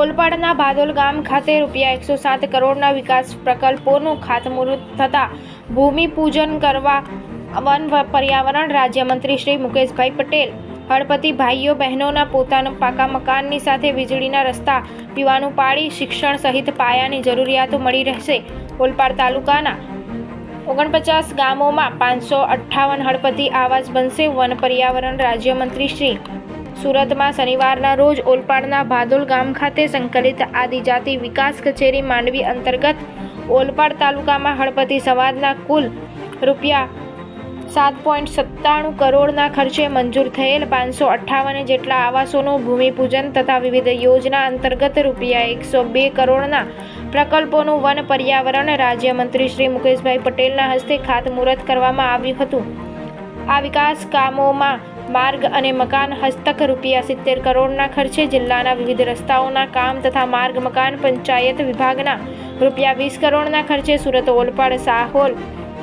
ઓલપાડના ભાદોલ ગામ ખાતે રૂપિયા એકસો સાત કરોડના વિકાસ પ્રકલ્પોનું ખાતમુહૂર્ત થતાં ભૂમિપૂજન કરવા વન પર્યાવરણ રાજ્યમંત્રી શ્રી મુકેશભાઈ પટેલ, હળપતિ ભાઈઓ બહેનોના પોતાના પાકા મકાનની સાથે વીજળીના રસ્તા પીવાનું પાણી શિક્ષણ સહિત પાયાની જરૂરિયાતો મળી રહેશે. ઓલપાડ તાલુકાના ઓગણપચાસ ગામોમાં પાંચસો અઠ્ઠાવન હળપતિ આવાસ બનશે. વન પર્યાવરણ રાજ્યમંત્રી શ્રી સુરતમાં શનિવારના રોજ ઓલપાડના ભાદોલ ગામ ખાતે સંકલિત આદિજાતિ વિકાસ કચેરી માંડવી અંતર્ગત ઓલપાડ તાલુકામાં હળપતિ સમાજના કુલ રૂપિયા સાત પોઈન્ટ સત્તાણું કરોડના ખર્ચે મંજૂર થયેલ પાંચસો અઠ્ઠાવન જેટલા આવાસોનું ભૂમિપૂજન તથા વિવિધ યોજના અંતર્ગત રૂપિયા એકસો બે કરોડના પ્રકલ્પોનું વન પર્યાવરણ રાજ્યમંત્રી શ્રી મુકેશભાઈ પટેલના હસ્તે ખાતમુહૂર્ત કરવામાં આવ્યું હતું. આ વિકાસ કામોમાં માર્ગ અને મકાન હસ્તક રૂપિયા સિત્તેર કરોડના ખર્ચે જિલ્લાના વિવિધ રસ્તાઓના કામ તથા માર્ગ મકાન પંચાયત વિભાગના રૂપિયા વીસ કરોડના ખર્ચે સુરત ઓલપાડ સાહોલ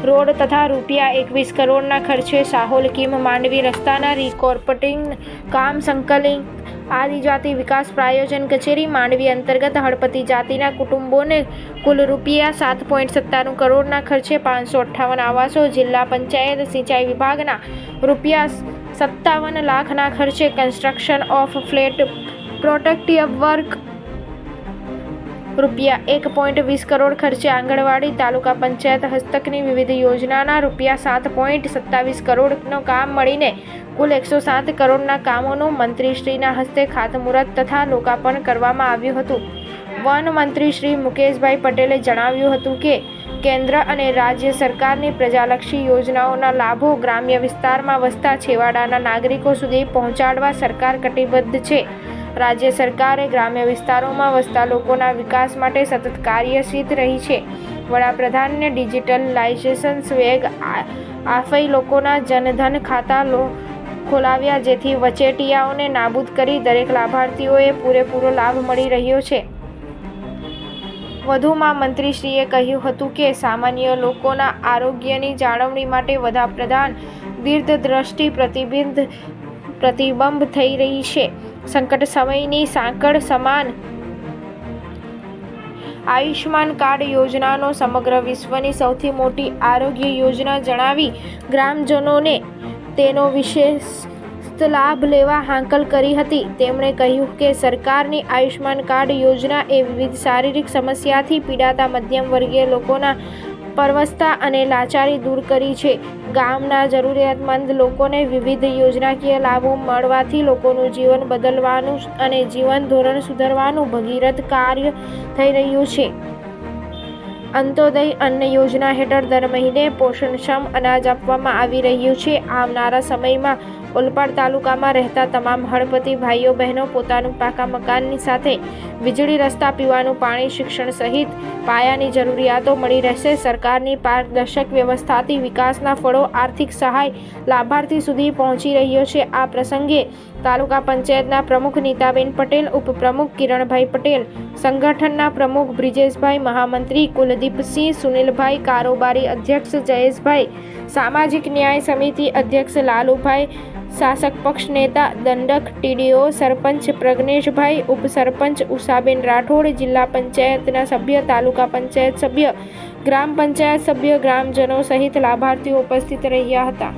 રોડ તથા રૂપિયા એકવીસ કરોડના ખર્ચે સાહોલ કિમ માંડવી રસ્તાના રિકોર્પટિંગ કામ સંકલિત આદિજાતિ વિકાસ પ્રાયોજન કચેરી માંડવી અંતર્ગત હળપતિ જાતિના કુટુંબોને કુલ રૂપિયા સાત પોઈન્ટ સત્તાણું કરોડના ખર્ચે પાંચસો અઠ્ઠાવન આવાસો જિલ્લા પંચાયત સિંચાઈ વિભાગના રૂપિયા સત્તાવન લાખના ખર્ચે construction of flat protective work રૂપિયા એક પોઈન્ટ વીસ કરોડ ખર્ચે આંગણવાડી, તાલુકા પંચાયત હસ્તકની વિવિધ યોજનાના રૂપિયા સાત પોઈન્ટ સત્તાવીસ કરોડનો કામ મળીને કુલ એકસો સાત કરોડના કામોનું મંત્રીશ્રીના હસ્તે ખાતમુહૂર્ત તથા લોકાર્પણ કરવામાં આવ્યું હતું. વન મંત્રી શ્રી મુકેશભાઈ પટેલે જણાવ્યું હતું કે કેન્દ્ર અને રાજ્ય સરકારની પ્રજાલક્ષી યોજનાઓના લાભો ગ્રામ્ય વિસ્તારમાં વસતા છેવાડાના નાગરિકો સુધી પહોંચાડવા સરકાર કટિબદ્ધ છે. રાજ્ય સરકારે ગ્રામ્ય વિસ્તારોમાં વસતા લોકોના વિકાસ માટે સતત કાર્યશીત રહી છે. વડાપ્રધાનને ડિજિટલાઇઝેશન વેગ આફઈ લોકોના જનધન ખાતા લો, ખોલાવ્યા જેથી વચેટિયાઓને નાબૂદ કરી દરેક લાભાર્થીઓએ પૂરેપૂરો લાભ મળી રહ્યો છે. વધુમાં મંત્રીશ્રીએ કહ્યું હતું કે સામાન્ય લોકોના આરોગ્યની જાળવણી માટે વડાપ્રધાન દીર્ઘદ્રષ્ટિ પ્રતિબિંબ પ્રતિબંબ થઈ રહી છે. સંકટ સમયની સાંકળ સમાન આયુષ્માન કાર્ડ યોજનાનો સમગ્ર વિશ્વની સૌથી મોટી આરોગ્ય યોજના જણાવી ગ્રામજનોને તેનો વિશેષ લાભ લેવા હાંકલ કરી હતી. તેમણે કહ્યું કે સરકારની આયુષ્માન કાર્ડ યોજના એ વિવિધ શારીરિક સમસ્યાથી પીડાતા મધ્યમ વર્ગીય લોકોના પરવસતા અને લાચારી દૂર કરી છે. ગામના જરૂરિયાતમંદ લોકોને વિવિધ યોજનાકીય લાભો મળવાથી લોકોનું જીવન બદલવાનું અને જીવન ધોરણ સુધારવાનું ભગીરથ કાર્ય થઈ રહ્યું છે. અંત્યોદય અન્ન યોજના હેઠળ દર મહિને પોષણક્ષમ અનાજ આપવામાં આવી રહ્યું છે. આવનારા સમયમાં ઓલપાડ તાલુકામાં રહેતા તમામ હળપતિ ભાઈઓ બહેનો પોતાનું પાકા મકાનની સાથે વીજળી રસ્તા પીવાનું પાણી, શિક્ષણ સહિત પાયાની જરૂરિયાતો મળી રહેશે. સરકારની પારદર્શક વ્યવસ્થાથી વિકાસના ફળો આર્થિક સહાય લાભાર્થી સુધી પહોંચી રહ્યો છે. આ પ્રસંગે તાલુકા પંચાયતના પ્રમુખ નીતાબેન પટેલ, ઉપપ્રમુખ કિરણભાઈ પટેલ, સંગઠનના પ્રમુખ બ્રિજેશભાઈ મહામંત્રી, કુલદીપસિંહ સુનિલભાઈ, કારોબારી અધ્યક્ષ જયેશભાઈ, સામાજિક ન્યાય સમિતિ અધ્યક્ષ લાલુભાઈ, શાસક પક્ષ નેતા દંડક ટીડીઓ સરપંચ પ્રજ્ઞેશભાઈ, ઉપસરપંચ ઉષાબેન રાઠોડ, જિલ્લા પંચાયતના સભ્ય, તાલુકા પંચાયત સભ્ય, ગ્રામ પંચાયત સભ્ય, ગ્રામજનો સહિત લાભાર્થીઓ ઉપસ્થિત રહ્યા હતા.